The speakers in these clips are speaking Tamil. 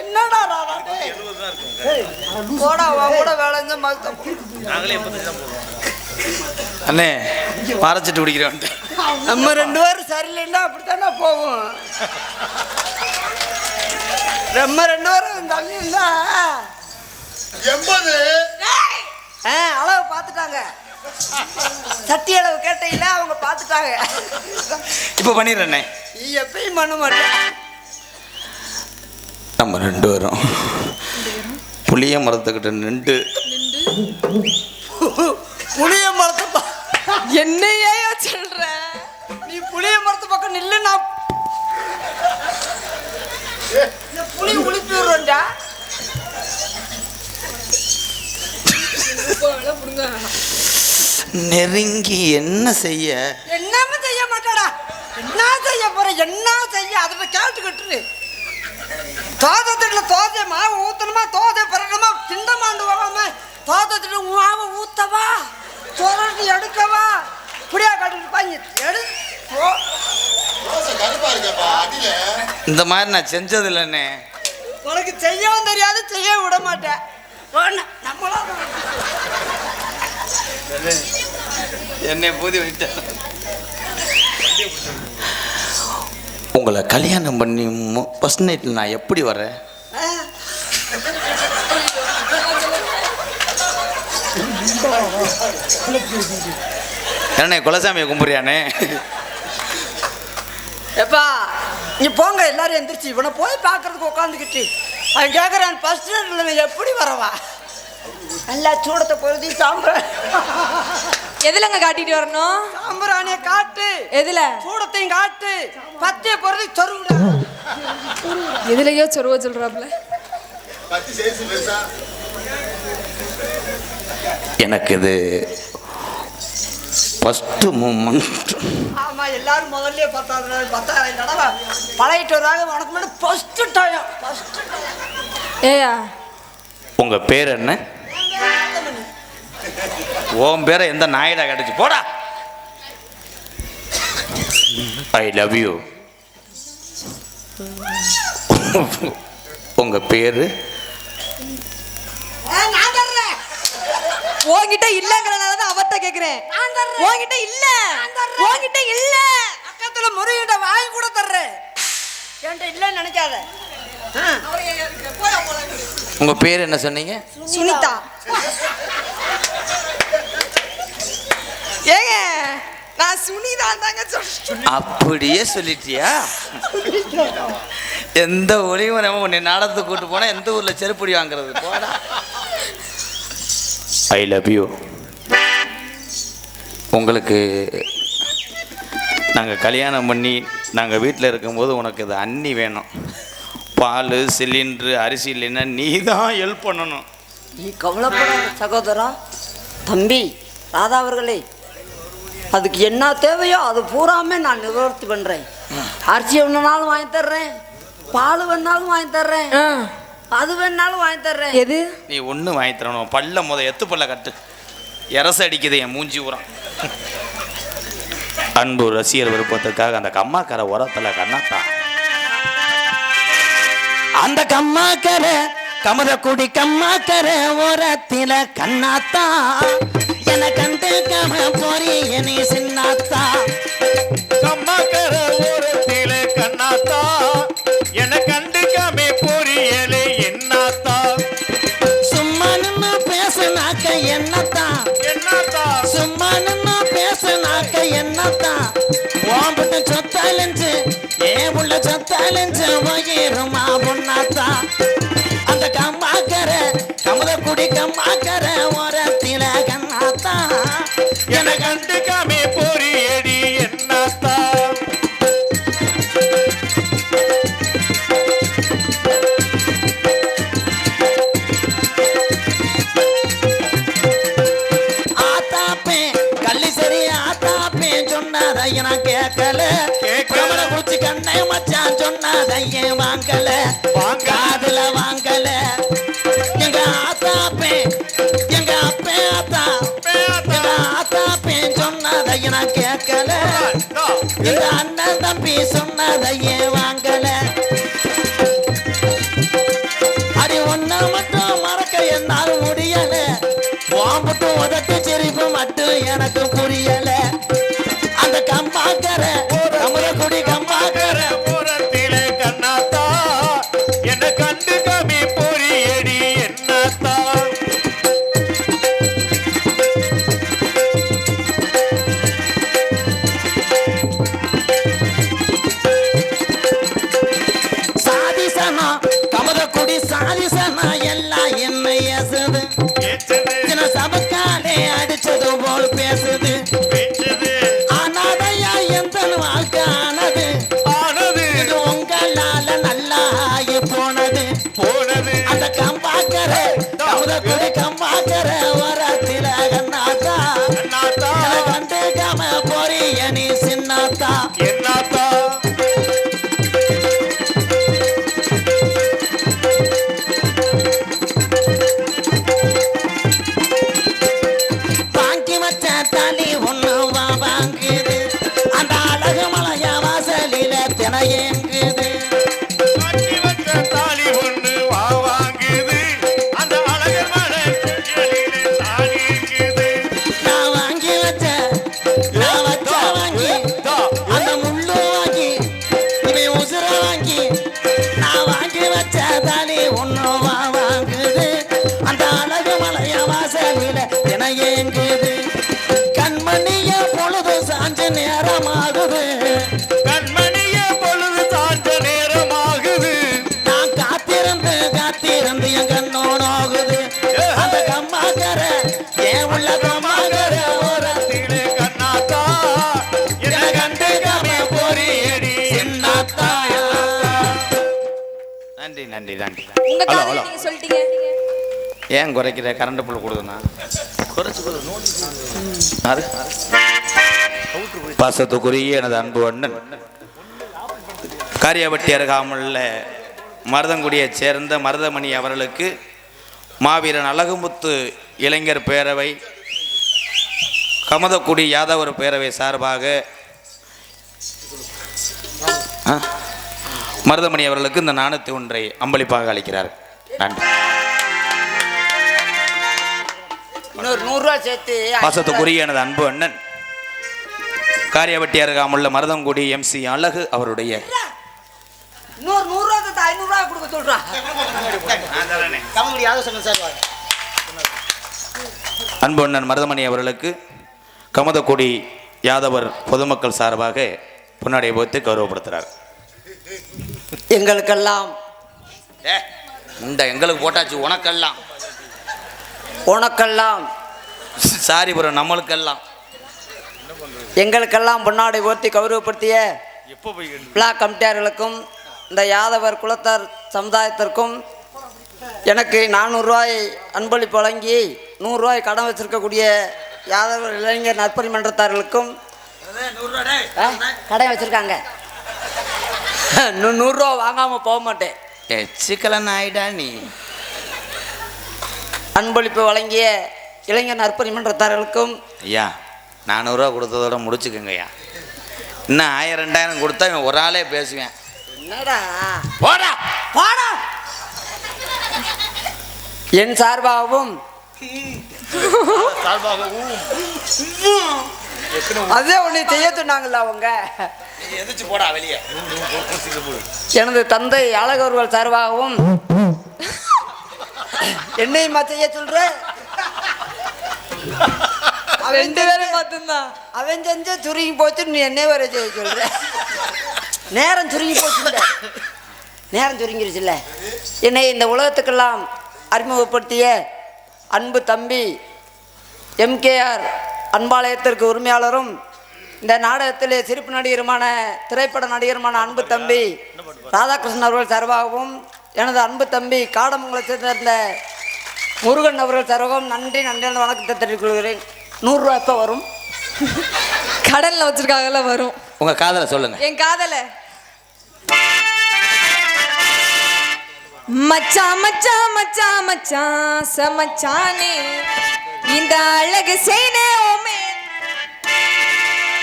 என்னடா ராடா டேய். போடா உன் கூட வேலை செஞ்ச மகத்த நாங்களே எப்போ தான் போடுவோம். அண்ணே மறைச்சிட்டு குடிக்கிறேன் நம்ம ரெண்டு பேரும் சரியில்லைன்னா அப்படித்தானே போவோம். நம்ம ரெண்டு பேரும் தள்ளி இருந்தா எண்பது. ஆ, அளவு பார்த்துட்டாங்க. சட்டி அளவு கேட்டையில அவங்க பார்த்துட்டாங்க. இப்போ பண்ணிடுறேண்ணே நீ எப்பயும் பண்ண மாட்டேன் நம்ம ரெண்டு பேரும். புளிய மரத்துக்கிட்ட நின்று. புளிய மரத்து என்னையே சொல்ற? நீ புளிய மரத்து பக்கம் நில்லு நான் புளி உளிப்பி விடுறேன்டா நெருங்கி என்ன செய்ய? என்னமே செய்ய மாட்டாடா. என்ன செய்ய போற? என்ன செய்ய? அதை கேட்டுக்கிட்டு தோதத்துல தோசை மாவு ஊத்தணுமா? தோசை பிறக்கணுமா? திண்டமாண்டு வாங்காம தோதத்துல மாவு ஊத்தவா? சுரண்டி எடுக்கவா? இப்படியா கட்டிட்டு பாங்க எடு. இந்த மாதிரி நான் செஞ்சது இல்லைண்ணே உனக்கு செய்யவும் தெரியாது செய்ய விட மாட்டேன். என்னை பூதி விட்ட உங்களை கல்யாணம் பண்ணி ஃபஸ்ட் நைட்டில் நான் எப்படி வரேன்? என்ன குலசாமியை கும்பிட்றியானே எப்பா நீ போங்க எல்லாரும் எந்திரிச்சு. இவனை போய் பார்க்கறதுக்கு உட்காந்துக்கிட்டு அவன் கேட்குறான் ஃபர்ஸ்ட் நைட்டில் எப்படி வரவா? நல்லா சூடத்தை பொருதி சாம்பிராணி எதுலங்க காட்டிட்டு வரணும்? சாம்பிராணியை காட்டு. எதுல? சூடத்தையும் காட்டு. பத்திய பொருதி சொருவிட. எதுலயோ சொருவ சொல்றாப்ல. எனக்கு இது ஃபஸ்ட்டு மூமெண்ட் ஆமா எல்லாரும் முதல்ல பத்தாவது பத்தாயிரம் தடவை பழகிட்டு வராங்க உனக்கு முன்னாடி ஃபர்ஸ்ட் டைம் ஃபர்ஸ்ட் ஏயா? உங்கள் பேர் என்ன? உன் பேரை எந்த நாயிடா கிடச்சி போடா. ஐ லவ் யூ உங்கள் பேர்? உன்கிட்ட இல்லங்கறனால தான் அவர்ட்ட கேக்குறேன். உன்கிட்ட இல்ல. உன்கிட்ட இல்ல. பக்கத்துல முருகிட்ட வாங்கி கூட தர்றேன். என்கிட்ட இல்லைன்னு நினைக்காத. ஆ. உங்கள் பேர் என்ன சொன்னீங்க? சுனிதா. நான் சுனிதா தாங்க சொல்றேன் அப்படியே சொல்லிட்டியா? எந்த ஒளியும் நம்ம உன்னை நாடத்துக்கு கூட்டு போனால் எந்த ஊரில் செருப்படி வாங்குறது? போடா. ஐ லவ் யூ உங்களுக்கு நாங்கள் கல்யாணம் பண்ணி நாங்கள் வீட்டில் இருக்கும்போது உனக்கு இது அன்னி வேணும். பால் சிலிண்ட்ரு அரிசி இல்லைன்னா நீ தான் ஹெல்ப் பண்ணணும். நீ கவலைப்படாத சகோதரா. தம்பி ராதா அவர்களே அதுக்கு என்ன தேவையோ அது பூராமே நான் நிவர்த்தி பண்ணுறேன் அரிசி வேணுனாலும் வாங்கி தர்றேன். பால் வேணாலும் வாங்கி தர்றேன். அது வேணாலும் வாங்கி தர்றேன். எது? நீ ஒன்று வாங்கி தரணும். பல்ல முத எத்து பல்ல கட்டு. எரச அடிக்குது என் மூஞ்சி உரம் அன்பு ரசிகர் விருப்பத்துக்காக அந்த கம்மாக்கரை உரத்தில் கண்ணாத்தா. அந்த கம்மாக்கரை கமதக்குடி கம்மாக்கரை உரத்தில கண்ணாத்தா. என கண்டு கம போரி எனி சின்னாத்தா. கம்மாக்கர ஓரத்தில கண்ணாத்தா. என கண்டுக்காமே பொரியலே என்னாத்தா. சும்மா நின்று பேசுனாக்க என்னத்தான் என்னாத்தா. சும்மா நின்னு பேசுனாக்க என்னத்தான் ஓம்பிட்ட சொத்தாலஞ்சு ஏன் உள்ள சொத்தாலஞ்சு வயிறுமா பொண்ணாத்தா அந்த கம்மாக்கர கமத குடி கம்மாக்கர கேட்கல. கேட்கல குடிச்சு கண்ணை மச்சான் சொன்னாதையே வாங்கல? வாங்காதுல வாங்கல. எங்க ஆத்தா பே எங்க அப்பே ஆத்தா. எங்க ஆத்தா பே சொன்னதைய நான் கேட்கல? எங்க அண்ணன் தம்பி சொன்னதையே வாங்கல? அடி மறக்க என்னால் முடியல. வாம்பட்டும் கம்பாக்கர கமலக்குடி கம்பாக்கர வரத்தில கண்ணாத்தா. கண்ணாத்தா. கண்டுக்காம போறிய probado. நன்றி நன்றி நன்றி. உங்க ஹலோ ஹலோ. நீங்க சொல்லிட்டீங்க. ஏன் குறைக்கிற? கரண்ட் புல் கொடுக்குண்ணா குறைச்சு யாரு? பாசத்துக்குரிய எனது அன்பு அண்ணன். காரியாபட்டி அருகாமுள்ள மருதங்குடியைச் சேர்ந்த மருதமணி அவர்களுக்கு மாவீரன் அழகுமுத்து இளைஞர் பேரவை கமதக்குடி யாதவர் பேரவை சார்பாக ஆ? மருதமணி அவர்களுக்கு இந்த நாணயத்தை ஒன்றை அம்பளிப்பாக அளிக்கிறார். நன்றி. இன்னொரு நூறுரூவா சேர்த்து பாசத்துக்குரிய எனது அன்பு அண்ணன் காரியாபட்டி அருகாமுள்ள மருதங்குடி எம்சி அழகு அவருடைய இன்னொரு நூறுரூவா சேர்த்து ஐநூறுரூவா கொடுக்க சொல்கிறான் அன்பு அண்ணன் மருதமணி அவர்களுக்கு கமதக்குடி யாதவர் பொதுமக்கள் சார்பாக பொன்னாடியை போத்து கௌரவப்படுத்துகிறார். எங்களுக்கெல்லாம். இந்த எங்களுக்கு போட்டாச்சு உனக்கெல்லாம். உனக்கெல்லாம். சாரி ப்ரோ நம்மளுக்கெல்லாம். எங்களுக்கெல்லாம் பொன்னாடை ஓர்த்தி கௌரவப்படுத்திய பிளாக் கமிட்டியார்களுக்கும் இந்த யாதவர் குலத்தார் சமுதாயத்திற்கும் எனக்கு நானூறுரூவாய் அன்பளிப்பு வழங்கி நூறுரூவாய் கடன் வச்சிருக்கக்கூடிய யாதவர் இளைஞர் நற்பணி மன்றத்தார்களுக்கும் ஆ, கடன் வச்சிருக்காங்க. நூறுரூவா வாங்காமல் போக மாட்டேன். எச்சிக்கலன் ஆயிடா நீ. அன்பளிப்பு வழங்கிய இளைஞர் நற்பணி மன்றத்தார்களுக்கும் ஐயா நானூறுரூவா கொடுத்ததோட முடிச்சுக்கோங்க ஐயா இன்னும் ஆயிரம் ரெண்டாயிரம் கொடுத்தா இவன் ஒரு ஆளே பேசுவேன். என்னடா? போடா! பாடா! என் சார்பாகவும். அதே ஒன்று செய்ய சொன்னாங்கல்ல அவங்க. எதிர்த்து போடா வெளியே. எனது தந்தை அழகர்கள் சார்பாகவும் என்னையுமா செய்ய சொல்ற? ரெண்டு பேரும் மட்டும்தான். அவன் செஞ்ச சுருங்கி போச்சு நீ என்ன வர செய்ய சொல்ற. நேரம் சுருங்கி போச்சுல்ல. நேரம் சுருங்கிருச்சுல்ல. என்னை இந்த உலகத்துக்கெல்லாம் அறிமுகப்படுத்திய அன்பு தம்பி எம்கேஆர் அன்பாலயத்திற்கு உரிமையாளரும் இந்த நாடகத்திலே சிரிப்பு நடிகருமான திரைப்பட நடிகருமான அன்பு தம்பி ராதாகிருஷ்ணன் அவர்கள் சார்பாகவும் எனது அன்பு தம்பி காடமங்கலத்தை சேர்ந்த முருகன் அவர்கள் சார்பாகவும் நன்றி நன்றி என்ற வணக்கத்தை தெரிவித்துக் கொள்கிறேன். நூறுரூவா எப்போ வரும்? கடல்ல வச்சிருக்காங்கல்ல வரும். உங்க காதலை சொல்லுங்க. என் காதல? மச்சான் மச்சான் மச்சான் மச்சான் சமச்சானே. இந்த அழகு செய்தே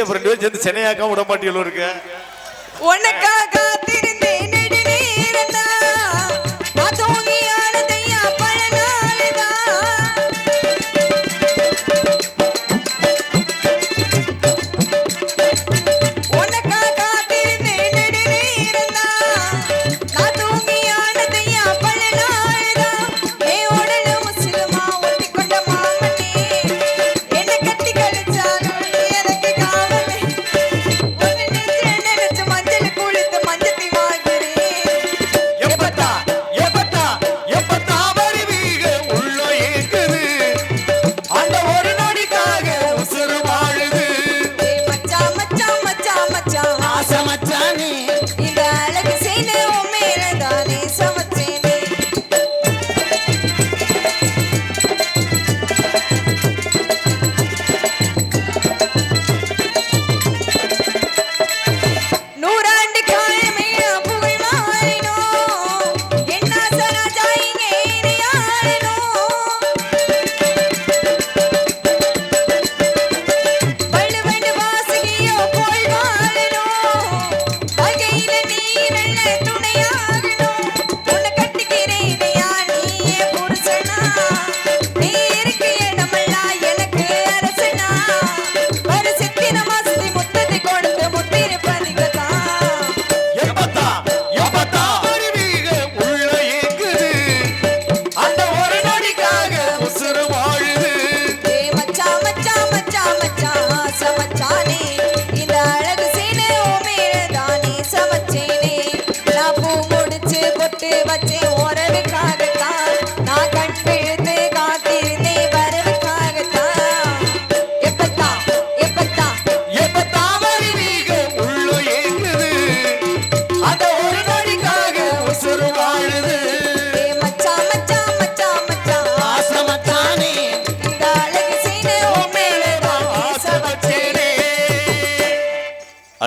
ரெண்டு பேரும் சேர்ந்து சென்னையாக்கா விட மாட்டீங்களோ உனக்காக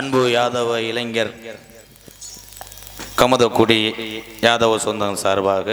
அன்பு யாதவ இளைஞர் கமதக்குடி யாதவ சொந்தம் சார்பாக